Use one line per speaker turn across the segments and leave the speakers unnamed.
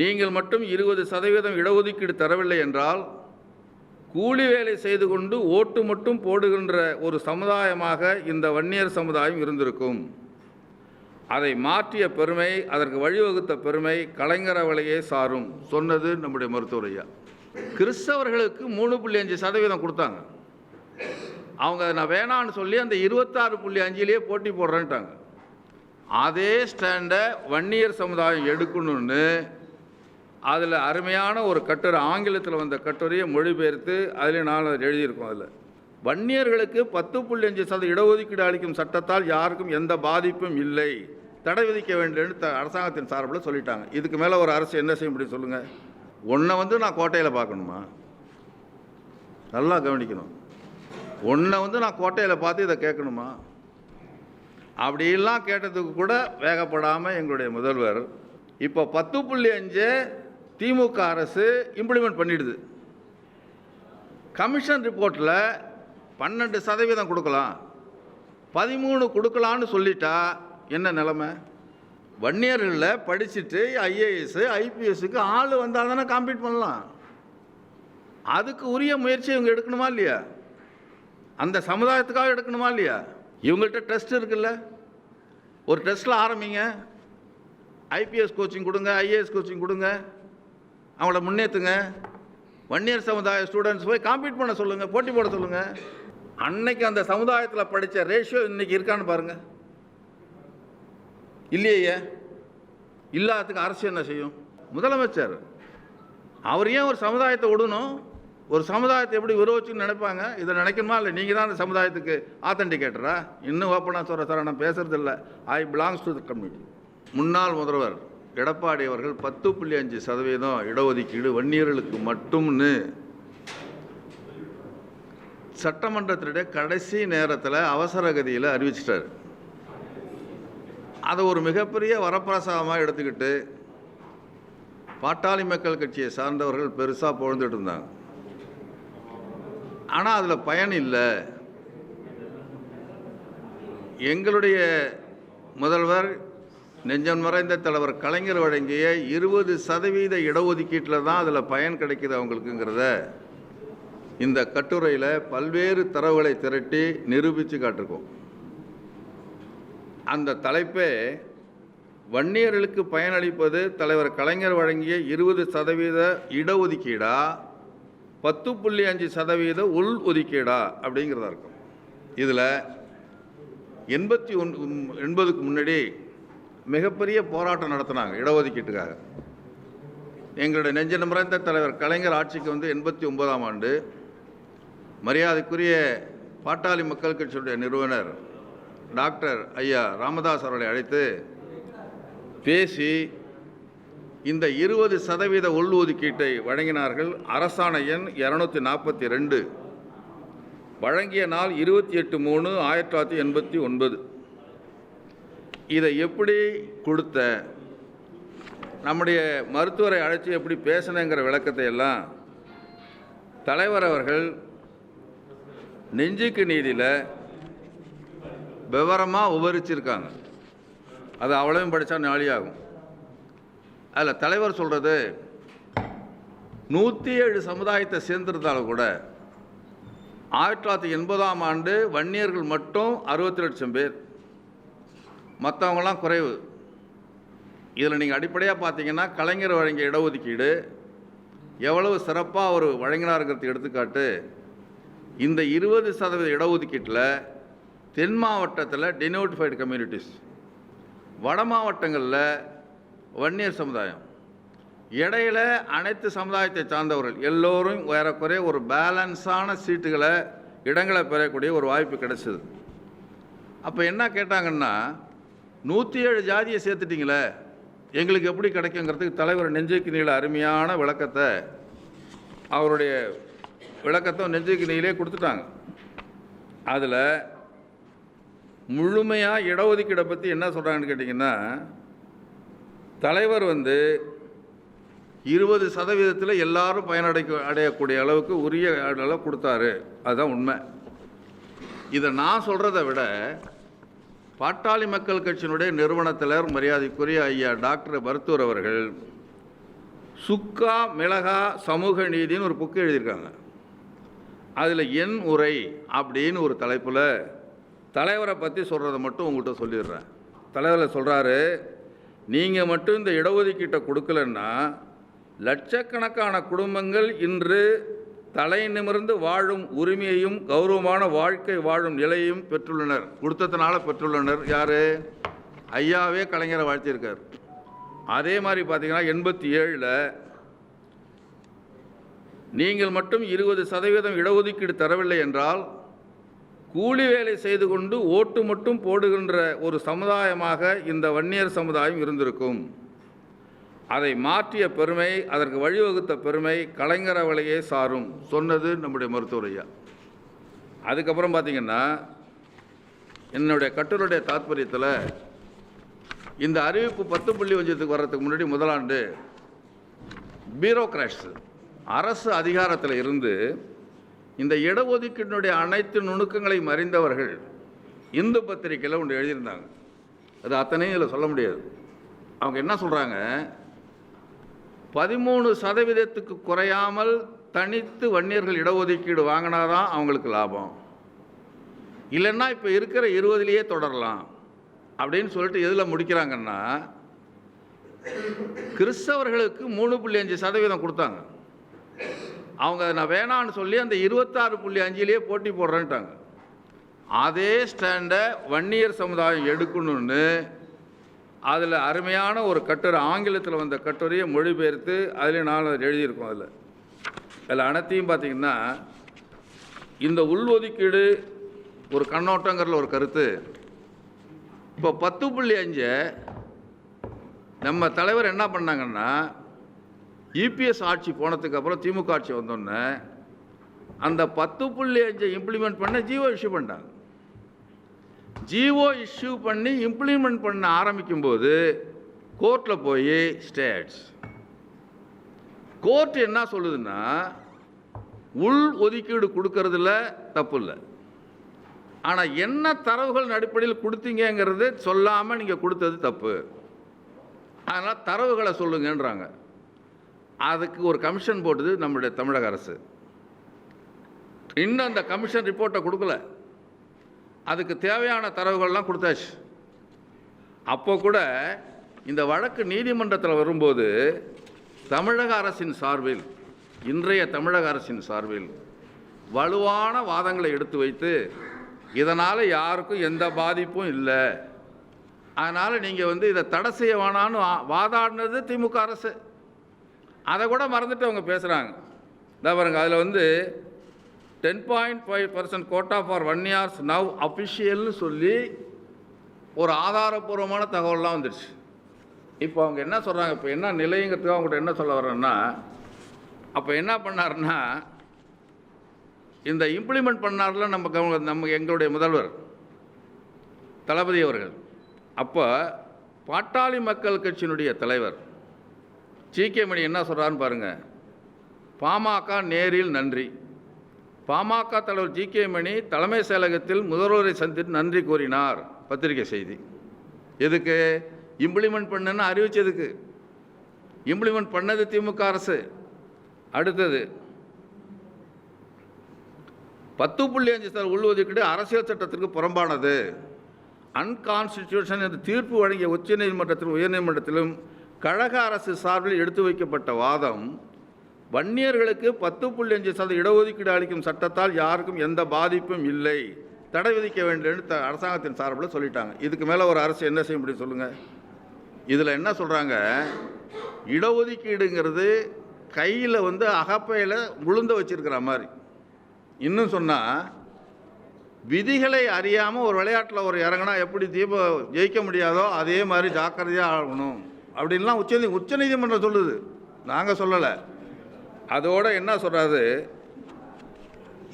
நீங்கள் மட்டும் இருபது சதவீதம் இடஒதுக்கீடு தரவில்லை என்றால் கூலி வேலை செய்து கொண்டு ஓட்டு மட்டும் போடுகின்ற ஒரு சமுதாயமாக இந்த வன்னியர் சமுதாயம் இருந்திருக்கும். அதை மாற்றிய பெருமை அதற்கு வழிவகுத்த பெருமை கலைஞர் அவளையே சாரும் சொன்னது நம்முடைய மருத்துவரையா கிறிஸ்தவர்களுக்கு மூணு புள்ளி அஞ்சு சதவீதம் கொடுத்தாங்க. அவங்க நான் வேணான்னு சொல்லி அந்த இருபத்தாறு புள்ளி அஞ்சிலேயே போட்டி போடுறேன்ட்டாங்க. அதே ஸ்டாண்டை வன்னியர் சமுதாயம் எடுக்கணும்னு அதில் அருமையான ஒரு கட்டுரை ஆங்கிலத்தில் வந்த கட்டுரையை மொழிபெயர்த்து அதில் நான் அதை எழுதியிருக்கோம் அதில். வன்னியர்களுக்கு பத்து புள்ளி அஞ்சு சதவீத இடஒதுக்கீடு அளிக்கும் சட்டத்தால் யாருக்கும் எந்த பாதிப்பும் இல்லை. தடை விதிக்க வேண்டும் த அரசாங்கத்தின் சார்பில் சொல்லிட்டாங்க. இதுக்கு மேலே ஒரு அரசு என்ன செய்ய முடியும் சொல்லுங்கள் ஒன்றை வந்து நான் கோட்டையில் பார்க்கணுமா? நல்லா கவனிக்கணும். ஒன்றை வந்து நான் கோட்டையில் பார்த்து இதை கேட்கணுமா? அப்படிலாம் கேட்டதுக்கு கூட வேகப்படாமல் எங்களுடைய முதல்வர் இப்போ பத்து புள்ளி அஞ்சு திமுக அரசு இம்ப்ளிமெண்ட் பண்ணிடுது. கமிஷன் ரிப்போர்ட்டில் பன்னெண்டு சதவீதம் கொடுக்கலாம். பதிமூணு கொடுக்கலான்னு சொல்லிட்டா என்ன நிலமை? வன்னியர்களில் படிச்சுட்டு ஐஏஎஸ்ஸு ஐபிஎஸ்ஸுக்கு ஆள் வந்தால் தானே காம்பீட் பண்ணலாம். அதுக்கு உரிய முயற்சி இவங்க எடுக்கணுமா இல்லையா? அந்த சமுதாயத்துக்காக எடுக்கணுமா இல்லையா? இவங்கள்ட்ட டெஸ்ட் இருக்குல்ல. ஒரு டெஸ்ட்டில் ஆரம்பிங்க. ஐபிஎஸ் கோச்சிங் கொடுங்க ஐஏஎஸ் கோச்சிங் கொடுங்க. அவங்கள முன்னேற்றுங்க வன்னியர் சமுதாய ஸ்டூடெண்ட்ஸ் போய் காம்பீட் பண்ண சொல்லுங்கள் போட்டி போட சொல்லுங்கள் அன்னைக்கு அந்த சமுதாயத்தில் படித்த ரேஷியோ இன்றைக்கி இருக்கான்னு பாருங்கள் இல்லையே? இல்லாததுக்கு அரசு என்ன செய்யும்? முதலமைச்சர். அவர் ஏன் ஒரு சமுதாயத்தை விடணும்? ஒரு சமுதாயத்தை எப்படி விரோச்சின்னு நினைப்பாங்க? இதை நினைக்கணுமா? இல்லை நீங்கள் தான் அந்த சமுதாயத்துக்கு ஆத்தன்டிகேட்டரா இன்னும் ஓப்பனாக சொல்கிற சார் நான் பேசுகிறதில்ல இல்லை I belongs to the community முன்னாள் முதல்வர். எடப்பாடி அவர்கள் பத்து புள்ளி அஞ்சு சதவீதம் இடஒதுக்கீடு வன்னியர்களுக்கு மட்டும்னு சட்டமன்றத்தினுடைய கடைசி நேரத்தில் அவசர கதியில் அறிவிச்சிட்டார். அதை ஒரு மிகப்பெரிய வரப்பிரசாதமாக எடுத்துக்கிட்டு பாட்டாளி மக்கள் கட்சியை சார்ந்தவர்கள் பெருசாக புகழ்ந்துட்டு இருந்தாங்க. ஆனால் அதில் பயன் இல்லை. எங்களுடைய முதல்வர் நெஞ்சம் மறைந்த தலைவர் கலைஞர் வழங்கிய இருபது சதவீத இடஒதுக்கீட்டில் தான் அதில் பயன் கிடைக்கிது அவங்களுக்குங்கிறத இந்த கட்டுரையில் பல்வேறு தரவுகளை திரட்டி நிரூபித்து காட்டிருக்கோம். அந்த தலைப்பே வன்னியர்களுக்கு பயனளிப்பது தலைவர் கலைஞர் வழங்கிய இருபது சதவீத இடஒதுக்கீடா? பத்து புள்ளி அஞ்சு சதவீத உள் ஒதுக்கீடா? அப்படிங்கிறதா இருக்கும். இதில் எண்பத்தி ஒன் எண்பதுக்கு முன்னாடி மிகப்பெரிய போராட்டம் நடத்தினாங்க இடஒதுக்கீட்டுக்காக. எங்களுடைய நெஞ்ச நிறைந்த தலைவர் கலைஞர் ஆட்சிக்கு வந்து எண்பத்தி ஒன்பதாம் ஆண்டு மரியாதைக்குரிய பாட்டாளி மக்கள் கட்சியுடைய நிறுவனர் டாக்டர் ஐயா ராமதாஸ் அவர்களை அழைத்து பேசி இந்த இருபது சதவீத உள்ஒதுக்கீட்டை வழங்கினார்கள். அரசாணை எண் இரநூத்தி நாற்பத்தி ரெண்டு. வழங்கிய நாள் இருபத்தி எட்டு மூணு ஆயிரத்தி தொள்ளாயிரத்தி எண்பத்தி ஒன்பது. இதை எப்படி கொடுத்த? நம்முடைய மருத்துவரை அழைச்சி எப்படி பேசணுங்கிற விளக்கத்தை எல்லாம் தலைவர் அவர்கள் நெஞ்சுக்கு நீதியில் விவரமாக விவரிச்சிருக்காங்க அது அவ்வளவும் படித்தா நாளியாகும். அதில் தலைவர் சொல்கிறது நூற்றி ஏழு சமுதாயத்தை சேர்ந்திருந்தாலும் கூட ஆயிரத்தி தொள்ளாயிரத்தி எண்பதாம் ஆண்டு வன்னியர்கள் மட்டும் அறுபத்தி லட்சம் பேர். மற்றவங்களாம் குறைவு. இதில் நீங்கள் அடிப்படையாக பார்த்தீங்கன்னா கலைஞர் வழங்கிய இடஒதுக்கீடு எவ்வளவு சிறப்பாக அவர் வழங்கினாருங்கிறது எடுத்துக்காட்டு இந்த இருபது சதவீத இடஒதுக்கீட்டில் தென் மாவட்டத்தில் டினோட்டிஃபைடு கம்யூனிட்டிஸ் வட மாவட்டங்களில் வன்னியர் சமுதாயம் இடையில அனைத்து சமுதாயத்தை சார்ந்தவர்கள் எல்லோரும் ஏறக்குறைய ஒரு பேலன்ஸான சீட்டுகளை இடங்களை பெறக்கூடிய ஒரு வாய்ப்பு கிடைச்சிது. அப்போ என்ன கேட்டாங்கன்னா நூற்றி ஏழு ஜாதியை சேர்த்துட்டிங்களே. எங்களுக்கு எப்படி கிடைக்குங்கிறதுக்கு தலைவர் நெஞ்சுக்கு நீள அருமையான விளக்கத்தை அவருடைய விளக்கத்தை நெஞ்சுக்கு நீளே கொடுத்துட்டாங்க. அதில் முழுமையாக இடஒதுக்கீடை பற்றி என்ன சொல்கிறாங்கன்னு கேட்டிங்கன்னா தலைவர் வந்து இருபது சதவீதத்தில் எல்லாரும் பயனடைக்க அடையக்கூடிய அளவுக்கு உரிய அளவு கொடுத்தாரு. அதுதான் உண்மை. இதை நான் சொல்கிறத விட பாட்டாளி மக்கள் கட்சியினுடைய நிறுவனத்தினர் மரியாதைக்குரிய ஐயா டாக்டர் மருத்துவர் அவர்கள் சுக்கா மிளகா சமூக நீதின்னு ஒரு புக்கு எழுதியிருக்காங்க. அதில் என் உரை அப்படின்னு ஒரு தலைப்பில் தலைவரை பற்றி சொல்கிறத மட்டும் உங்கள்கிட்ட சொல்லிடுறேன். தலைவரில் சொல்கிறாரு நீங்கள் மட்டும் இந்த இடஒதுக்கீட்டை கொடுக்கலன்னா லட்சக்கணக்கான குடும்பங்கள் இன்று தலை நிமிர்ந்து வாழும் உரிமையையும் கௌரவமான வாழ்க்கை வாழும் நிலையையும் பெற்றுள்ளனர். கொடுத்ததுனால பெற்றுள்ளனர். யார்? ஐயாவே கலைஞரை வாழ்த்தியிருக்கார். அதே மாதிரி பார்த்தீங்கன்னா எண்பத்தி ஏழில் நீங்கள் மட்டும் இருபது சதவீதம் இடஒதுக்கீடு தரவில்லை என்றால் கூலி வேலை செய்து கொண்டு ஓட்டு மட்டும் போடுகின்ற ஒரு சமுதாயமாக இந்த வன்னியர் சமுதாயம் இருந்திருக்கும். அதை மாற்றிய பெருமை அதற்கு வழிவகுத்த பெருமை கலைஞர் அவளையே சாரும் சொன்னது நம்முடைய மருத்துவரையா அதுக்கப்புறம் பார்த்தீங்கன்னா என்னுடைய கட்டுரையுடைய தாத்பரியத்தில் இந்த அறிவிப்பு பத்து புள்ளி வஞ்சத்துக்கு வர்றதுக்கு முன்னாடி முதலாண்டு பியூரோக்ராட்ஸ் அரசு அதிகாரத்தில் இருந்து இந்த இடஒதுக்கீட்டினுடைய அனைத்து நுணுக்கங்களையும் அறிந்தவர்கள் இந்து பத்திரிக்கையில் ஒன்று எழுதியிருந்தாங்க. அது அத்தனையும் இதில் சொல்ல முடியாது. அவங்க என்ன சொல்கிறாங்க பதிமூணு சதவீதத்துக்கு குறையாமல் தனித்து வன்னியர்கள் இடஒதுக்கீடு வாங்கினாதான் அவங்களுக்கு லாபம். இல்லைன்னா இப்போ இருக்கிற இருபதுலேயே தொடரலாம். அப்படின்னு சொல்லிட்டு எதில் முடிக்கிறாங்கன்னா கிறிஸ்தவர்களுக்கு மூணு புள்ளி அஞ்சு சதவீதம் கொடுத்தாங்க. அவங்க நான் வேணான்னு சொல்லி அந்த இருபத்தாறு புள்ளி அஞ்சுலேயே போட்டி போடுறேன்ட்டாங்க. அதே ஸ்டாண்டை வன்னியர் சமுதாயம் எடுக்கணும்னு அதில் அருமையான ஒரு கட்டுரை ஆங்கிலத்தில் வந்த கட்டுரையை மொழிபெயர்த்து அதில் நான் அதை எழுதியிருக்கோம் அதில். அதில் அனைத்தையும் பார்த்தீங்கன்னா இந்த உள்ஒதுக்கீடு ஒரு கண்ணோட்டங்கிறதுல ஒரு கருத்து. இப்போ பத்து புள்ளி அஞ்சை நம்ம தலைவர் என்ன பண்ணாங்கன்னா இபிஎஸ் ஆட்சி போனதுக்கப்புறம் திமுக ஆட்சி வந்தோடனே அந்த பத்து புள்ளி அஞ்சை இம்ப்ளிமெண்ட் பண்ண ஜீவோ இஷ்யூ பண்ணிட்டாங்க. ஜிஓ இஷ்யூ பண்ணி இம்ப்ளிமெண்ட் பண்ண ஆரம்பிக்கும்போது கோர்ட்டில் போய் ஸ்டேட்ஸ் கோர்ட் என்ன சொல்லுதுன்னா உள் ஒதுக்கீடு கொடுக்கறதுல தப்பு இல்லை ஆனால் என்ன தரவுகள் அடிப்படையில் கொடுத்தீங்கங்கிறது சொல்லாமல் நீங்கள் கொடுத்தது தப்பு. அதனால் தரவுகளை சொல்லுங்கன்றாங்க. அதுக்கு ஒரு கமிஷன் போட்டது நம்முடைய தமிழக அரசு. இன்னும் அந்த கமிஷன் ரிப்போர்ட்டை கொடுக்கல. அதுக்கு தேவையான தரவுகள்லாம் கொடுத்தாச்சு. அப்போ கூட இந்த வழக்கு நீதிமன்றத்தில் வரும்போது தமிழக அரசின் சார்பில் இன்றைய தமிழக அரசின் சார்பில் வலுவான வாதங்களை எடுத்து வைத்து இதனால் யாருக்கும் எந்த பாதிப்பும் இல்லை. அதனால் நீங்கள் வந்து இதை தடை செய்ய வேணான்னு வாதாடினது திமுக அரசு. அதை கூட மறந்துட்டு அவங்க பேசுகிறாங்க இந்த பாருங்க அதில் வந்து ten point five percent quota for one years now அஃபிஷியல்னு சொல்லி ஒரு ஆதாரப்பூர்வமான தகவல்லாம் வந்துடுச்சு இப்போ அவங்க என்ன சொல்கிறாங்க இப்போ என்ன நிலைங்கிறதுக்கு அவங்கள்ட்ட என்ன சொல்ல வர்றேன்னா அப்போ என்ன பண்ணாருன்னா இந்த இம்ப்ளிமெண்ட் பண்ணார்ல நம்ம நம்ம எங்களுடைய முதல்வர் தளபதி அவர்கள். அப்போ பாட்டாளி மக்கள் கட்சியினுடைய தலைவர் ஜி.கே. மணி என்ன சொல்கிறான்னு பாருங்கள் பாமக நேரில் நன்றி. பாமக தலைவர் ஜி.கே. மணி தலைமை செயலகத்தில் முதல்வரை சந்தித்து நன்றி கூறினார். பத்திரிகை செய்தி. எதுக்கு? இம்ப்ளிமெண்ட் பண்ணுன்னு அறிவித்ததுக்கு இம்ப்ளிமெண்ட் பண்ணது திமுக அரசு. அடுத்தது பத்து புள்ளி அஞ்சு சதவீத உள்ஒதுக்கீடு அரசியல் சட்டத்திற்கு புறம்பானது. அன்கான்ஸ்டிடியூஷன் என்று தீர்ப்பு வழங்கிய உச்சநீதிமன்றத்திலும் உயர்நீதிமன்றத்திலும் கழக அரசு சார்பில் எடுத்து வைக்கப்பட்ட வாதம் வன்னியர்களுக்கு பத்து புள்ளி அஞ்சு சதவீத இடஒதுக்கீடு அளிக்கும் சட்டத்தால் யாருக்கும் எந்த பாதிப்பும் இல்லை. தடை விதிக்க வேண்டும் என்று த- அரசாங்கத்தின் சார்பில் சொல்லிட்டாங்க. இதுக்கு மேலே ஒரு அரசு என்ன செய்ய முடியும் சொல்லுங்கள் இதில் என்ன சொல்கிறாங்க இடஒதுக்கீடுங்கிறது கையில் வந்து அகப்பையில் உளுந்த வச்சிருக்கிற மாதிரி. இன்னும் சொன்னால் விதிகளை அறியாமல் ஒரு விளையாட்டில் ஒரு இறங்கினா எப்படி தீப ஜெயிக்க முடியாதோ அதே மாதிரி ஜாக்கிரதையாக ஆகணும். அப்படின்லாம் உச்ச உச்சநீதிமன்றம் சொல்லுது. நாங்கள் சொல்லலை. அதோடு என்ன சொல்கிறாரு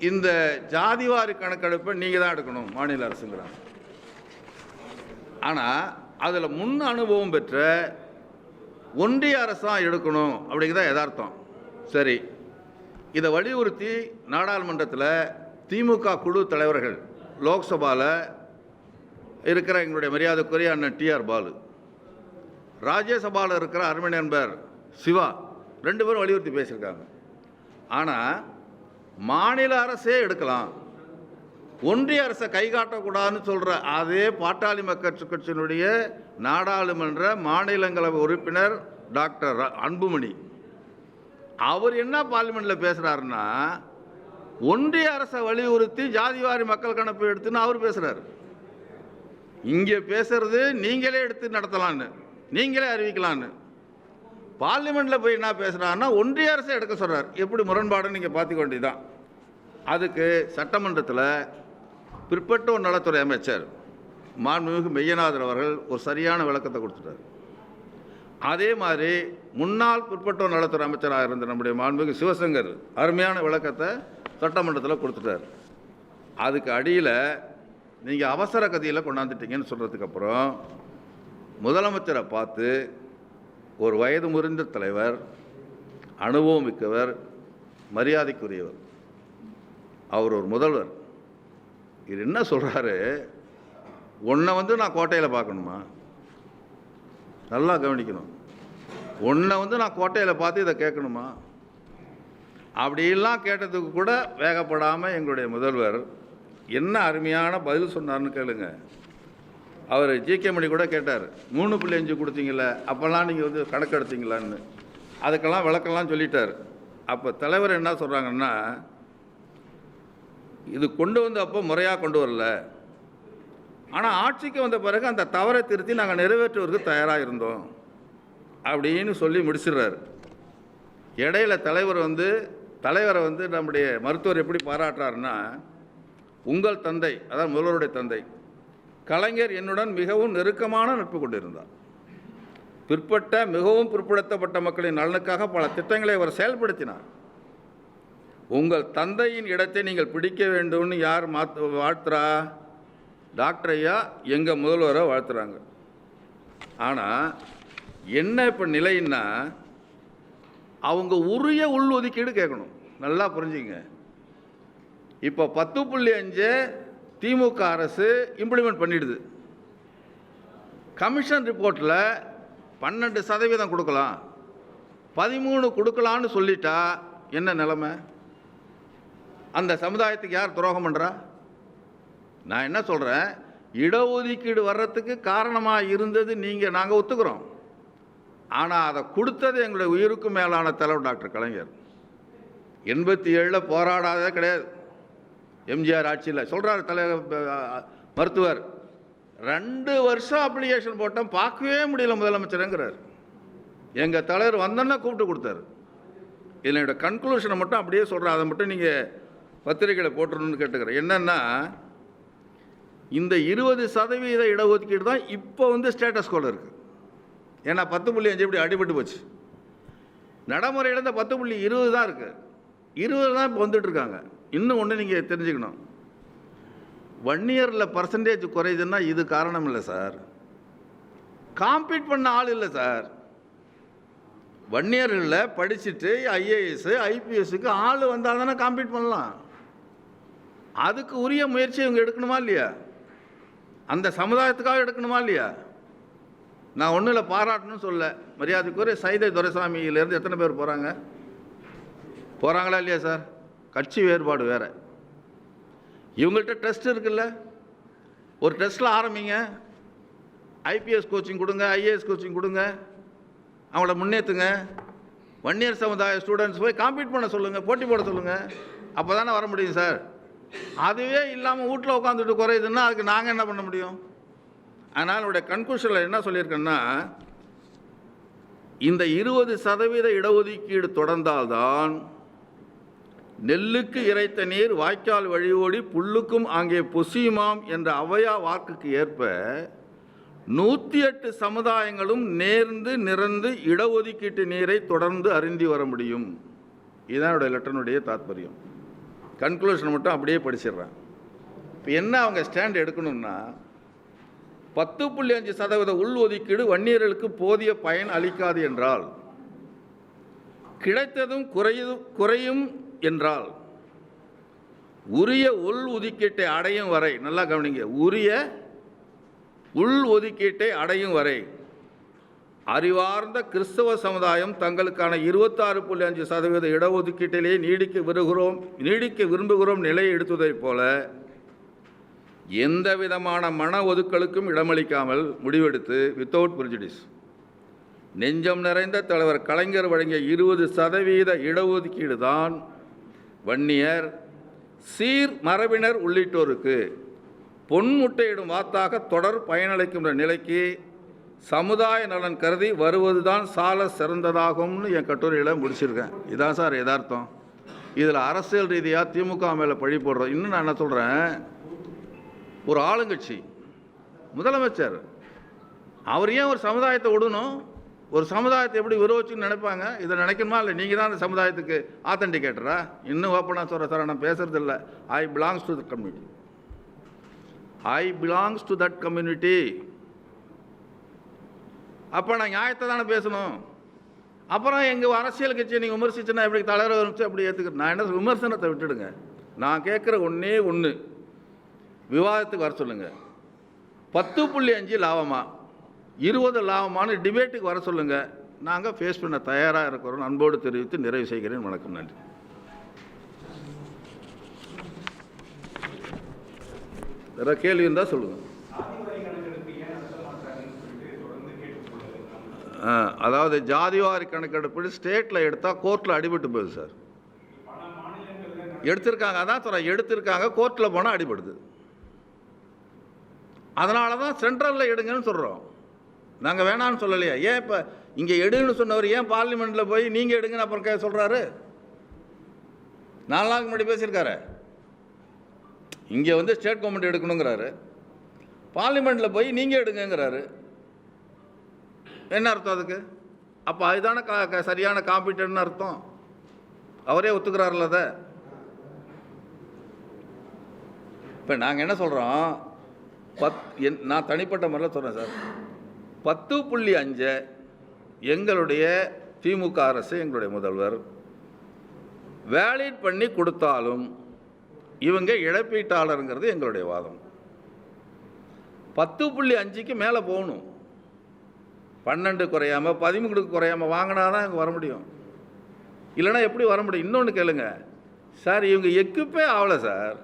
இந்த ஜாதிவாரி கணக்கெடுப்பை நீங்கள் தான் எடுக்கணும் மாநில அரசுங்கிறாங்க. ஆனால் அதில் முன் அனுபவம் பெற்ற ஒன்றிய அரசு தான் எடுக்கணும் அப்படிங்கிறத யதார்த்தம். சரி. இதை வலியுறுத்தி நாடாளுமன்றத்தில் திமுக குழு தலைவர்கள் லோக்சபாவில் இருக்கிற எங்களுடைய மரியாதைக்குரிய அண்ணன் டிஆர் பாலு ராஜ்யசபாவில் இருக்கிற அருமை நண்பர் சிவா ரெண்டு பேரும் வலியுறுத்தி பேசியிருக்காங்க. ஆனால் மாநில அரசே எடுக்கலாம். ஒன்றிய அரசை கை காட்டக்கூடாதுன்னு சொல்கிற அதே பாட்டாளி மக்கள் கட்சியினுடைய நாடாளுமன்ற மாநிலங்களவை உறுப்பினர் டாக்டர் அன்புமணி. அவர் என்ன பார்லிமெண்ட்டில் பேசுகிறாருன்னா ஒன்றிய அரசை வலியுறுத்தி ஜாதிவாரி மக்கள் கணப்பு எடுத்துன்னு அவர் பேசுகிறார் இங்கே பேசுறது நீங்களே எடுத்து நடத்தலான்னு நீங்களே அறிவிக்கலான்னு. பார்லிமெண்ட்டில் போய் என்ன பேசுகிறாருன்னா ஒன்றிய அரசை எடுக்க சொல்கிறார் எப்படி முரண்பாடுன்னு நீங்கள் பார்த்துக்க வேண்டியதுதான். அதுக்கு சட்டமன்றத்தில் பிற்பட்டோர் நலத்துறை அமைச்சர் மாண்புமிகு மெய்யநாதர் அவர்கள் ஒரு சரியான விளக்கத்தை கொடுத்துட்டார். அதே மாதிரி முன்னாள் பிற்பட்டோர் நலத்துறை அமைச்சராக இருந்த நம்முடைய மாண்புமிகு சிவசங்கர் அருமையான விளக்கத்தை சட்டமன்றத்தில் கொடுத்துட்டார். அதுக்கு அடியில் நீங்கள் அவசர கதியில் கொண்டாந்துட்டீங்கன்னு சொல்கிறதுக்கப்புறம் முதலமைச்சரை பார்த்து ஒரு வயது முறிந்த தலைவர் அனுபவம் மிக்கவர் மரியாதைக்குரியவர். அவர் ஒரு முதல்வர். இது என்ன சொல்கிறாரு உன்னை வந்து நான் கோட்டையில் பார்க்கணுமா? நல்லா கவனிக்கணும். உன்னை வந்து நான் கோட்டையில் பார்த்து இதை கேட்கணுமா? அப்படிலாம் கேட்டதுக்கு கூட வேகப்படாமல் எங்களுடைய முதல்வர் என்ன அருமையான பதில் சொன்னார்னு கேளுங்கள் அவர் ஜிகே மணி கூட கேட்டார் மூணு புள்ளி அஞ்சு கொடுத்தீங்கள அப்போல்லாம் நீங்கள் வந்து கணக்கு எடுத்தீங்களான்னு? அதுக்கெல்லாம் விளக்கெல்லாம் சொல்லிட்டார். அப்போ தலைவர் என்ன சொல்கிறாங்கன்னா இது கொண்டு வந்து அப்போ முறையாக கொண்டு வரல. ஆனால் ஆட்சிக்கு வந்த பிறகு அந்த தவறை திருத்தி நாங்கள் நிறைவேற்றுவதற்கு தயாராக இருந்தோம். அப்படின்னு சொல்லி முடிச்சிடுறாரு. இடையில தலைவர் வந்து தலைவரை வந்து நம்முடைய மருத்துவர் எப்படி பாராட்டுறாருன்னா உங்கள் தந்தை அதாவது முதல்வருடைய தந்தை கலைஞர் என்னுடன் மிகவும் நெருக்கமான நட்பு கொண்டிருந்தார். பிற்பட்ட மிகவும் பிற்படுத்தப்பட்ட மக்களின் நலனுக்காக பல திட்டங்களை அவர் செயல்படுத்தினார். உங்கள் தந்தையின் இடத்தை நீங்கள் பிடிக்க வேண்டும்னு யார் மாத்து வாழ்த்துறா? டாக்டர் ஐயா எங்கள் முதல்வரை வாழ்த்துறாங்க. ஆனால் என்ன இப்போ நிலைன்னா அவங்க உரிய உள் ஒதுக்கீடு கேட்கணும். நல்லா புரிஞ்சுங்க இப்போ பத்து புள்ளி அஞ்சு திமுக அரசு இம்ப்ளிமெண்ட் பண்ணிடுது. கமிஷன் ரிப்போர்ட்டில் பன்னெண்டு சதவீதம் கொடுக்கலாம். பதிமூணு கொடுக்கலான்னு சொல்லிட்டா என்ன நிலமை? அந்த சமுதாயத்துக்கு யார் துரோகம் பண்ணுறா நான் என்ன சொல்கிறேன் இடஒதுக்கீடு வர்றதுக்கு காரணமாக இருந்தது நீங்கள் நாங்கள் ஒத்துக்கிறோம். ஆனால் அதை கொடுத்தது எங்களுடைய உயிருக்கு மேலான தலைவர் டாக்டர் கலைஞர். எண்பத்தி ஏழில் போராடாதே கிடையாது. எம்ஜிஆர் ஆட்சியில். சொல்கிறார் தலைவர் மருத்துவர் ரெண்டு வருஷம் அப்ளிகேஷன் போட்டோம் பார்க்கவே முடியல முதலமைச்சருங்கிறார். எங்கள் தலைவர் வந்தோன்னே கூப்பிட்டு கொடுத்தாரு. இதில் என்னோடய கன்க்ளூஷனை மட்டும் அப்படியே சொல்கிறேன் அதை மட்டும் நீங்கள் பத்திரிக்கையில் போட்டுருணும்னு கேட்டுக்கிறேன். என்னென்னா இந்த இருபது சதவீத இடஒதுக்கீடு தான் இப்போ வந்து ஸ்டேட்டஸ் கோல இருக்குது ஏன்னா பத்து புள்ளி அஞ்சு இப்படி அடிபட்டு போச்சு. நடைமுறையில் இந்த பத்து புள்ளி இருபது தான் இருக்குது இருபது தான் இப்போ வந்துட்டு இருக்காங்க. இன்னும் ஒன்று நீங்கள் தெரிஞ்சுக்கணும். ஒன் இயரில் பர்சன்டேஜ் குறையுதுன்னா இது காரணம் இல்லை சார். காம்பீட் பண்ண ஆள் இல்லை சார். ஒன் இயரில் படிச்சுட்டு ஐஏஎஸ் ஐபிஎஸ்க்கு ஆள் வந்தால் தானே காம்பீட் பண்ணலாம். அதுக்கு உரிய முயற்சி இவங்க எடுக்கணுமா இல்லையா? அந்த சமுதாயத்துக்காக எடுக்கணுமா இல்லையா? நான் ஒன்றும் இல்லை பாராட்டணும்னு சொல்ல மரியாதைக்குரிய சைதை துரைசாமியிலேருந்து எத்தனை பேர் போகிறாங்க போகிறாங்களா இல்லையா சார்? கட்சி வேறுபாடு வேறு. இவங்கள்ட்ட டெஸ்ட் இருக்குல்ல? ஒரு டெஸ்ட்டில் ஆரம்பிங்க. ஐபிஎஸ் கோச்சிங் கொடுங்க ஐஏஎஸ் கோச்சிங் கொடுங்க. அவங்கள முன்னேற்றுங்க வன்னியர் சமுதாய ஸ்டூடெண்ட்ஸ் போய் காம்பீட் பண்ண சொல்லுங்கள் போட்டி போட சொல்லுங்கள் அப்போ தானே வர முடியும் சார் அதுவே இல்லாமல் வீட்டில் உட்காந்துட்டு குறையுதுன்னா அதுக்கு நாங்கள் என்ன பண்ண முடியும்? அதனால் என்னுடைய கன்க்ளூஷனில் என்ன சொல்லியிருக்கேன்னா இந்த இருபது சதவீத இடஒதுக்கீடு தொடர்ந்தால்தான் நெல்லுக்கு இறைத்த நீர் வாய்க்கால் வழியோடி புல்லுக்கும் அங்கே பொசியுமாம் என்ற அவையா வாக்குக்கு ஏற்ப நூற்றி எட்டு சமுதாயங்களும் நேர்ந்து நிறந்து இடஒதுக்கீட்டு நீரை தொடர்ந்து அருந்தி வர முடியும். இதுதான் என்னுடைய லெட்டனுடைய தாத்பரியம். கன்க்ளூஷன் மட்டும் அப்படியே படிச்சிடுறேன். இப்போ என்ன அவங்க ஸ்டாண்ட் எடுக்கணும்னா பத்து புள்ளி அஞ்சு சதவீத உள்ஒதுக்கீடு வன்னியர்களுக்கு போதிய பயன் அளிக்காது என்றால் கிடைத்ததும் குறையும் குறையும் என்றால் உரிய உள் ஒதுக்கீட்டை அடையும் வரை நல்லா கவனிங்க உரிய உள் ஒதுக்கீட்டை அடையும் வரை அறிவார்ந்த கிறிஸ்தவ சமுதாயம் தங்களுக்கான இருபத்தாறு புள்ளி அஞ்சு சதவீத இடஒதுக்கீட்டிலே நீடிக்க விரும்புகிறோம் நீடிக்க விரும்புகிறோம் நிலையை எடுத்ததைப் போல எந்த விதமான மன ஒதுக்கலுக்கும் இடமளிக்காமல் முடிவெடுத்து வித்தவுட் பிரிஜிடிஸ் நெஞ்சம் நிறைந்த தலைவர் கலைஞர் வழங்கிய இருபது சதவீத இடஒதுக்கீடு தான் வன்னியர் சீர் மரபினர் உள்ளிட்டோருக்கு பொன்முட்டையிடும் வாத்தாக தொடர் பயனளிக்கின்ற நிலைக்கு சமுதாய நலன் கருதி வருவதுதான் சால சிறந்ததாகும்னு என் கட்டுரையில் முடிச்சிருக்கேன். இதான் சார் யதார்த்தம். இதில் அரசியல் ரீதியாக திமுக மேலே பழி போடுறோம் இன்னும் நான் என்ன சொல்கிறேன் ஒரு ஆளுங்கட்சி முதலமைச்சர் அவர் ஏன் ஒரு சமுதாயத்தை விடணும் ஒரு சமுதாயத்தை எப்படி விரோச்சின்னு நினைப்பாங்க? இதை நினைக்கணுமா? இல்லை நீங்கள் தான் அந்த சமுதாயத்துக்கு ஆத்தன்டிகேட்டரா இன்னும் ஓப்பனாக சொல்கிற சார் நான் பேசுறது இல்லை. I belongs to the community I belongs to that community அப்போ நான் நியாயத்தை தானே பேசணும்? அப்புறம் எங்கள் அரசியல் கட்சியை நீங்கள் விமர்சிச்சுன்னா எப்படி தலைவர் விமர்சிச்சு அப்படி ஏற்றுக்கிறேன் நான் என்ன விமர்சனத்தை விட்டுடுங்க. நான் கேட்குற ஒன்றே ஒன்று விவாதத்துக்கு வர சொல்லுங்கள் பத்து புள்ளி அஞ்சு லாபமாக இருபது லாபமான டிபேட்டுக்கு வர சொல்லுங்கள் நாங்கள் ஃபேஸ் பண்ண தயாராக இருக்கிறோம். அன்போடு தெரிவித்து நிறைவு செய்கிறேன். வணக்கம். நன்றி. வேற கேள்வி இருந்தால் சொல்லுங்கள் அதாவது ஜாதிவாரி கணக்கெடுப்பு ஸ்டேட்டில் எடுத்தால் கோர்ட்டில் அடிபட்டு போகுது சார். எடுத்திருக்காங்க. அதான் சொல்கிறேன் எடுத்திருக்காங்க. கோர்ட்டில் போனால் அடிபடுது. அதனால தான் சென்ட்ரலில் எடுங்கன்னு சொல்கிறோம் நாங்கள் வேணான்னு சொல்லலையா. ஏன் இப்போ இங்கே எடுன்னு சொன்னவர் ஏன் பார்லிமெண்ட்டில் போய் நீங்கள் எடுங்கன்னு அப்புறம் கே சொல்கிறாரு நாலு நாளுக்கு முன்னாடி பேசியிருக்காரு. இங்கே வந்து ஸ்டேட் கவர்மெண்ட் எடுக்கணுங்கிறாரு. பார்லிமெண்ட்டில் போய் நீங்கள் எடுங்கங்கிறாரு. என்ன அர்த்தம் அதுக்கு? அப்போ அதுதானே கா க- சரியான காம்பீட்டன்ட்னு அர்த்தம். அவரே ஒத்துக்கிறாருல்ல அதை. இப்போ நாங்கள் என்ன சொல்கிறோம் பத் என் நான் தனிப்பட்ட முறையில் சொல்கிறேன் சார். பத்து புள்ளி அஞ்சை எங்களுடைய திமுக அரசு எங்களுடைய முதல்வர் வேலிட் பண்ணி கொடுத்தாலும் இவங்க இழப்பீட்டாளருங்கிறது எங்களுடைய வாதம். பத்து புள்ளி அஞ்சுக்கு மேலே போகணும். பன்னெண்டு குறையாம பதிமூணுக்கு குறையாம வாங்கினா தான் இங்கே வர முடியும். இல்லைன்னா எப்படி வர முடியும்? இன்னொன்று கேளுங்க. சார் இவங்க எக்குப்பே ஆகலை சார்.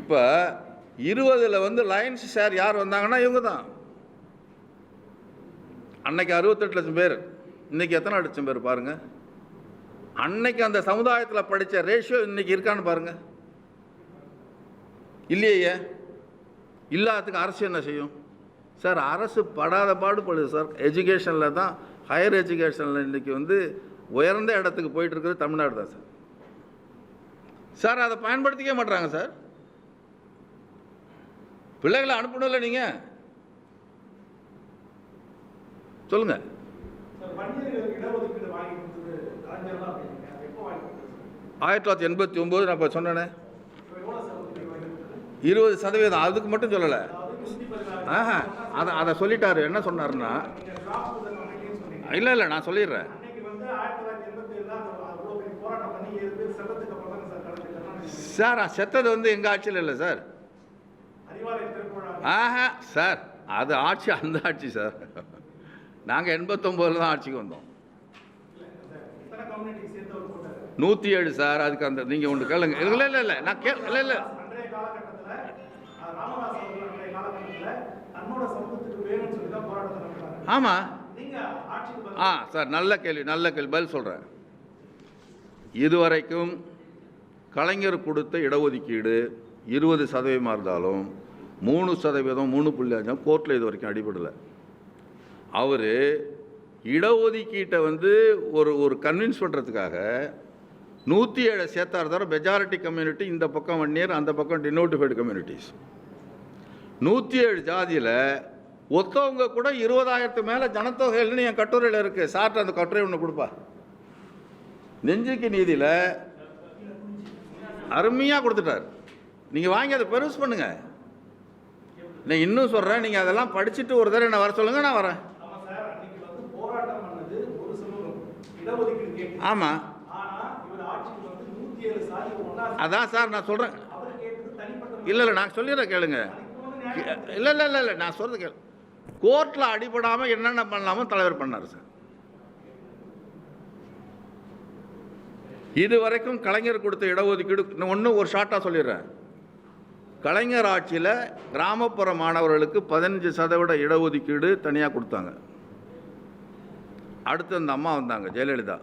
இப்போ இருபதில் வந்து லயன்ஸ் ஷேர் யார் வந்தாங்கன்னா இவங்க தான் அன்னைக்கு அறுபத்தெட்டு லட்சம் பேர். இன்னைக்கு எத்தனை லட்சம் பேர் பாருங்க. அன்னைக்கு அந்த சமுதாயத்தில் படித்த ரேஷியோ இன்னைக்கு இருக்கான்னு பாருங்க. இல்லையே. இல்லாததுக்கு அரசு என்ன செய்யும்? சார் அரசு படாத பாடுபடுது சார் எஜுகேஷனில் தான் ஹையர் எஜுகேஷனில் இன்றைக்கி வந்து உயர்ந்த இடத்துக்கு போயிட்டுருக்குறது தமிழ்நாடு தான் சார் சார் அதை பயன்படுத்திக்க மாட்றாங்க சார் பிள்ளைகளை அனுப்பணும்ல நீங்கள் சொல்லுங்கள்? ஆயிரத்தி தொள்ளாயிரத்தி எண்பத்தி ஒம்பது நான் இப்போ சொன்னேனே? இருபது சதவீதம். அதுக்கு மட்டும் சொல்லலை. ஆஹா அதை அதை சொல்லிட்டாரு. என்ன
சொன்னீங்க.
இல்லை இல்லை நான் சொல்லிடுறேன்.
சார்
செத்தது வந்து எங்கள் ஆட்சியில் இல்லை சார். ஆஹா சார் அது ஆட்சி அந்த ஆட்சி சார். நாங்கள் எண்பத்தொம்போதில் தான் ஆட்சிக்கு வந்தோம். நூற்றி ஏழு சார் அதுக்கு அந்த நீங்கள் ஒன்று கேளுங்க. இல்லை இல்லை இல்லை நான் கே இல்லை இல்லை. ஆமாம் ஆ சார் நல்ல கேள்வி நல்ல கேள்வி பதில் சொல்கிறேன் இதுவரைக்கும் கலைஞர் கொடுத்த இடஒதுக்கீடு இருபது சதவீதமாக இருந்தாலும் மூணு சதவீதம் மூணு புள்ளி அஞ்சு கோர்ட்டில் இது வரைக்கும் அடிபடலை. அவர் இடஒதுக்கீட்டை வந்து ஒரு ஒரு கன்வின்ஸ் பண்ணுறதுக்காக நூற்றி ஏழு சேர்த்தார் தவிர மெஜாரிட்டி கம்யூனிட்டி இந்த பக்கம் வன்னியர் அந்த பக்கம் டினோட்டிஃபைடு கம்யூனிட்டிஸ் நூற்றி ஏழு ஜாதியில் ஒத்தவங்க கூட இருபதாயிரத்து மேலே ஜனத்தொகைன்னு என் கட்டுரையில் இருக்குது சார்ட்டு அந்த கட்டுரை ஒன்று கொடுப்பா. நெஞ்சுக்கு நீதியில் அருமையாக கொடுத்துட்டார். நீங்கள் வாங்கி அதை பெருசு பண்ணுங்கள் நான் இன்னும் சொல்கிறேன் நீங்கள் அதெல்லாம் படிச்சுட்டு ஒரு தடவை என்ன வர சொல்லுங்கள் நான் வரேன். ஆமாம் அதான் சார் நான் சொல்கிறேன் இல்லை இல்லை நான் சொல்லிடுறேன் கேளுங்க. இல்லை இல்லை இல்லை இல்லை நான் சொல்கிறது கேளு. கோர்ட்டில் அடிபடாமல் என்னென்ன பண்ணலாமோ தலைவர் பண்ணார் சார். இது வரைக்கும் கலைஞர் கொடுத்த இடஒதுக்கீடு ஒன்று ஒரு ஷார்ட்டாக சொல்லிடுறேன். கலைஞர் ஆட்சியில் கிராமப்புற மாணவர்களுக்கு பதினஞ்சு சதவீத இடஒதுக்கீடு தனியாக கொடுத்தாங்க. அடுத்து அந்த அம்மா வந்தாங்க ஜெயலலிதா.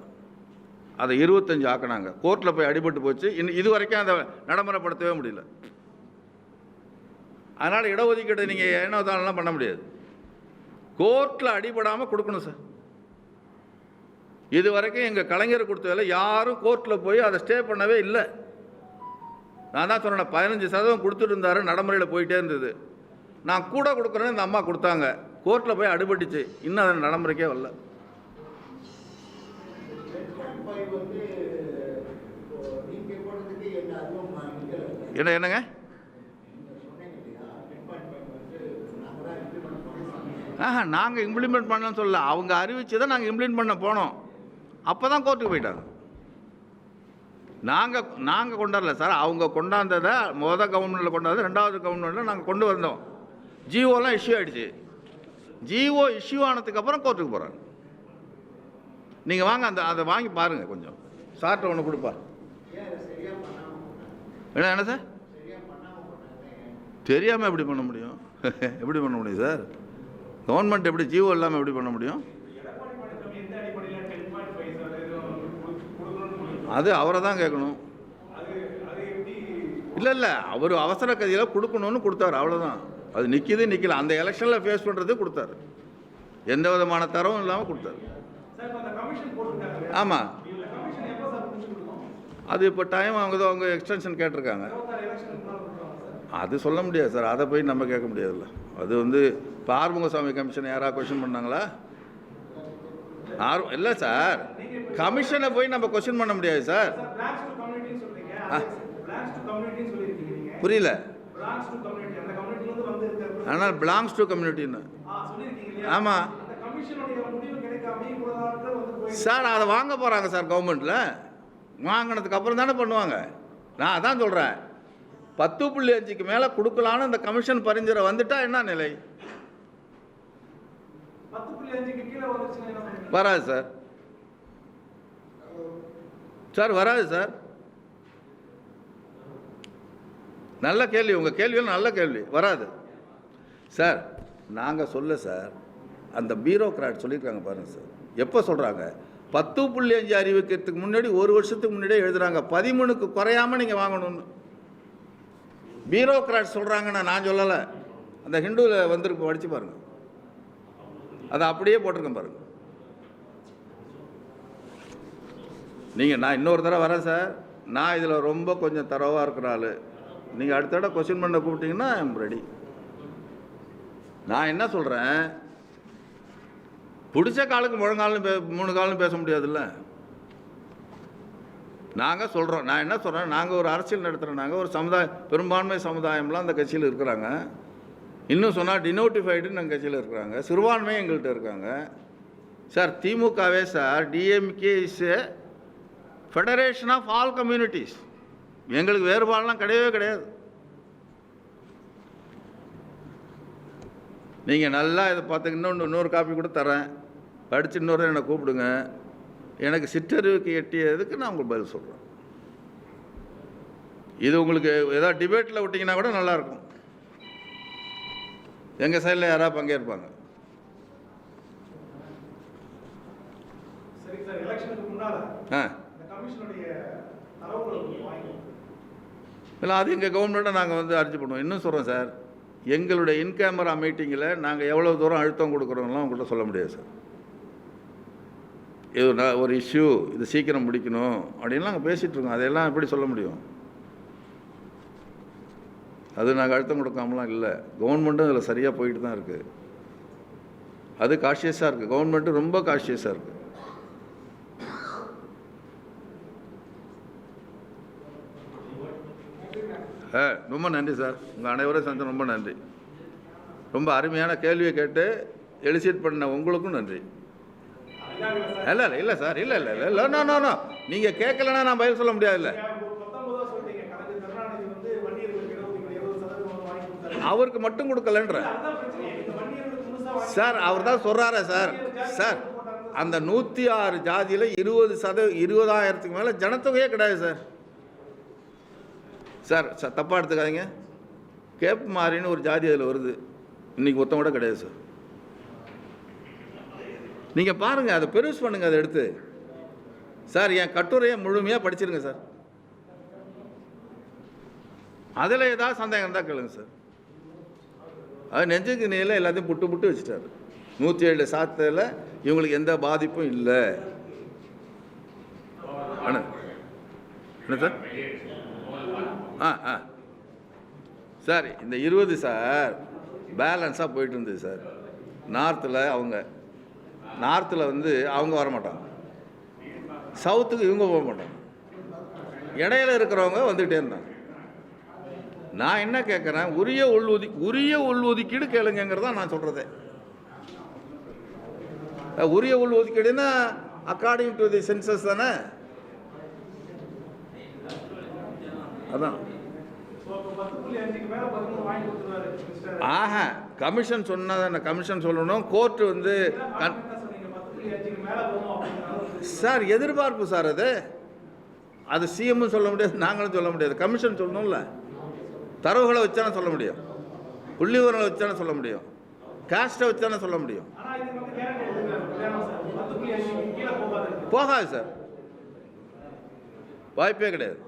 அதை இருபத்தஞ்சு ஆக்குனாங்க. கோர்ட்டில் போய் அடிபட்டு போச்சு. இன்னும் இது வரைக்கும் அதை நடைமுறைப்படுத்தவே முடியல. அதனால் இடஒதுக்கீடு நீங்கள் என்ன தானெல்லாம் பண்ண முடியாது. கோர்ட்டில் அடிபடாமல் கொடுக்கணும் சார். இது வரைக்கும் எங்கள் கலைஞர் கொடுத்ததில் யாரும் கோர்ட்டில் போய் அதை ஸ்டே பண்ணவே இல்லை. நான் தான் சொன்னேன் பதினஞ்சு சதவீதம் கொடுத்துட்டு இருந்தாரு நடைமுறையில் போயிட்டே இருந்தது. நான் கூட கொடுக்குறேன்னு இந்த அம்மா கொடுத்தாங்க. கோர்ட்டில் போய் அடுபட்டுச்சு. இன்னும் அதை நடைமுறைக்கே வரல. என்ன என்னங்க? ஆஹா நாங்கள் இம்ப்ளிமெண்ட் பண்ணலன்னு சொல்லல. அவங்க அறிவிச்சு தான் நாங்கள் இம்ப்ளிமெண்ட் பண்ண போனோம். அப்போ தான் கோர்ட்டுக்கு போயிட்டாங்க. நாங்கள் நாங்கள் கொண்டாடல சார். அவங்க கொண்டாந்ததை மொதல் கவர்மெண்ட்டில் கொண்டாந்து ரெண்டாவது கவர்மெண்ட்டில் நாங்கள் கொண்டு வந்தோம். ஜிஓலாம் இஷ்யூ ஆகிடுச்சு ஜிஓ இஷ்யூ ஆனதுக்கப்புறம் கோர்ட்டுக்கு போகிறாங்க நீங்கள் வாங்க அந்த அதை வாங்கி பாருங்கள் கொஞ்சம். சார்ட்டை ஒன்று கொடுப்பார் என்ன என்ன சார்? தெரியாமல் எப்படி பண்ண முடியும்? எப்படி பண்ண முடியும் சார்? கவர்மெண்ட் எப்படி ஜிஓ இல்லாமல் எப்படி பண்ண முடியும்? அது அவரை தான் கேட்கணும். இல்லை இல்லை அவர் அவசர கதியில் கொடுக்கணும்னு கொடுத்தாரு அவ்வளோதான் அது நிற்கிது நிற்கல அந்த எலெக்ஷனில் ஃபேஸ் பண்ணுறது கொடுத்தாரு. எந்த விதமான தரவும் இல்லாமல் கொடுத்தாரு. ஆமாம் அது இப்போ டைம் அவங்க அவங்க எக்ஸ்டென்ஷன் கேட்டிருக்காங்க. அது சொல்ல முடியாது சார். அதை போய் நம்ம கேட்க முடியாதுல்ல. அது வந்து இப்போ ஆறுமுகசாமி கமிஷன் யாராவது கொஷின் பண்ணாங்களா? ஆறு இல்லை சார். கமிஷனை போய் நம்ம கொஷின் பண்ண முடியாது சார். புரியல. ஆனால் பிலாங்ஸ் டு கம்யூனிட்டின்னு ஆமாம் சார் அதை வாங்க போகிறாங்க சார் கவர்மெண்ட்டில் வாங்கினதுக்கு அப்புறம் தானே பண்ணுவாங்க. நான் அதான் சொல்கிறேன் பத்து புள்ளி அஞ்சுக்கு மேலே கொடுக்கலான்னு இந்த கமிஷன் பரிந்துரை வந்துட்டா என்ன நிலை
பத்து புள்ளி அஞ்சுக்கு கீழே வந்துருச்சுன்னா என்ன பண்ணுவீங்க
வராது சார். சார் வராது சார். நல்ல கேள்வி உங்கள் கேள்வியும் நல்ல கேள்வி வராது. சார் நாங்கள் சொல்ல சார் அந்த பியூரோக்ராட் சொல்லியிருக்காங்க பாருங்கள் சார். எப்போ சொல்கிறாங்க பத்து புள்ளி அஞ்சு அறிவிக்கிறதுக்கு முன்னாடி ஒரு வருஷத்துக்கு முன்னாடியே எழுதுறாங்க. பதிமூணுக்கு குறையாம நீங்கள் வாங்கணும்னு. பியூரோக்ராட் சொல்கிறாங்கன்னு நான் சொல்லலை. அந்த ஹிந்துவில் வந்திருக்கு படித்து பாருங்கள் அதை அப்படியே போட்டிருக்கேன் பாருங்கள் நீங்கள் நான் இன்னொரு தடவை வரேன் சார் நான் இதில் ரொம்ப கொஞ்சம் தரவாக இருக்கிற ஆள். நீங்கள் அடுத்த தடவை கொஸ்டின் பண்ண கூப்பிட்டீங்கன்னா ஐம் ரெடி நான் என்ன சொல்கிறேன் பிடிச்ச காலுக்கு முழங்காலும் பே மூணு காலும் பேச முடியாதுல்ல? நாங்கள் சொல்கிறோம் நான் என்ன சொல்கிறேன் நாங்கள் ஒரு அரசியல் நடத்துகிறோம் நாங்கள் ஒரு சமுதாய பெரும்பான்மை சமுதாயம்லாம் அந்த கட்சியில் இருக்கிறாங்க. இன்னும் சொன்னால் டினோட்டிஃபைடுன்னு எங்கள் கட்சியில் இருக்கிறாங்க. சிறுபான்மை எங்கள்கிட்ட இருக்காங்க. Sir திமுகவே sir DMK is federation of all communities எங்களுக்கு வேறுபாடெலாம் கிடையவே கிடையாது. நீங்கள் நல்லா இதை பார்த்து இன்னொன்று இன்னொரு காப்பி கூட தரேன் படித்து இன்னொரு என்னை கூப்பிடுங்க. எனக்கு சிற்றறிவுக்கு எட்டியதுக்கு நான் உங்களுக்கு பதில் சொல்கிறேன் இது உங்களுக்கு ஏதாவது டிபேட்டில் விட்டிங்கன்னா கூட நல்லாயிருக்கும் எங்கள் சைடில் யாராவது பங்கேற்பாங்க? ஆ. இல்லை அது எங்கள் கவர்மெண்ட்டை நாங்கள் வந்து அர்ஜி பண்ணுவோம். இன்னும் சொல்கிறோம் சார் எங்களுடைய இன் கேமரா மீட்டிங்கில் நாங்கள் எவ்வளோ தூரம் அழுத்தம் கொடுக்குறோம்லாம் உங்கள்கிட்ட சொல்ல முடியாது சார் இது ஒரு- இஷ்யூ இது சீக்கிரம் முடிக்கணும் அப்படின்னு நாங்கள் பேசிகிட்டு இருக்கோம். அதையெல்லாம் எப்படி சொல்ல முடியும்? அது நாங்கள் அழுத்தம் கொடுக்காமலாம் இல்லை. கவர்மெண்ட்டும் அதில் சரியாக போயிட்டு தான் இருக்குது அது காஷியஸாக இருக்குது கவர்மெண்ட்டு ரொம்ப காஷியஸாக இருக்குது ஆ ரொம்ப நன்றி சார் உங்கள் அனைவரும் சந்திர ரொம்ப நன்றி. ரொம்ப அருமையான கேள்வியை கேட்டு எலிசிட் பண்ண உங்களுக்கும் நன்றி. இல்லை இல்லை இல்லை சார் இல்லை இல்லை இல்லை இல்லை நோ நோ நோ நீங்கள் கேட்கலன்னா நான் பதில் சொல்ல முடியாது
இல்லை சொல்லிட்டீங்க கலைஞர் கருணாநிதி வந்து வன்னியர்களுக்கு இடஒதுக்கீடு இருபது சதவீதம் வந்து வாங்கி கொடுத்தாரு
அவருக்கு மட்டும் கொடுக்கலன்ற. சார் அவர் தான் சொல்கிறாரே சார். சார் அந்த நூற்றி ஆறு ஜாதியில் இருபது சத இருபதாயிரத்துக்கு மேலே ஜனத்தொகையே கிடையாது சார். சார் சார் தப்பாக எடுத்துக்காதீங்க. கேப் மாறின்னு ஒரு ஜாதி அதில் வருது. இன்றைக்கி ஒருத்தன் கூட கிடையாது சார். நீங்கள் பாருங்கள் அதை பெருசு பண்ணுங்கள் அதை எடுத்து. சார் என் கட்டுரையை முழுமையாக படிச்சிருங்க சார். அதில் ஏதாவது சந்தேகம் இருந்தால் கேளுங்க சார். அது நெஞ்சுக்கு நீல எல்லாத்தையும் புட்டு புட்டு வச்சுட்டாரு. நூற்றி ஏழு சாத்தில் இவங்களுக்கு எந்த பாதிப்பும் இல்லை. அண்ணா என்ன சார்? ஆ ஆ. சார் இந்த இருபது சார் பேலன்ஸாக போயிட்டு இருந்தது சார். நார்த்தில் அவங்க நார்த்தில் வந்து அவங்க வர மாட்டாங்க. சவுத்துக்கு இவங்க போக மாட்டாங்க. இடையில இருக்கிறவங்க வந்துகிட்டே இருந்தாங்க. நான் என்ன கேட்குறேன் உரிய உள்ஒதி உரிய உள்ஒதுக்கீடு கேளுங்கிறதா நான் சொல்கிறதே உரிய உள்ஒதுக்கீடுன்னா அக்கார்டிங் டு தி சென்சஸ் தானே? அதான். ஆஹா கமிஷன் சொன்னதை கமிஷன் சொல்லணும். கோர்ட்டு வந்து சார் எதிர்பார்ப்பு சார் அது. அது சிஎம்மும் சொல்ல முடியாது நாங்களும் சொல்ல முடியாது. கமிஷன் சொல்லணும்ல. தரவுகளை வச்சானே சொல்ல முடியும். புள்ளி விவரங்களை வச்சானே சொல்ல முடியும். காஸ்ட்டை வச்சானே சொல்ல முடியும். போகாது சார். வாய்ப்பே கிடையாது.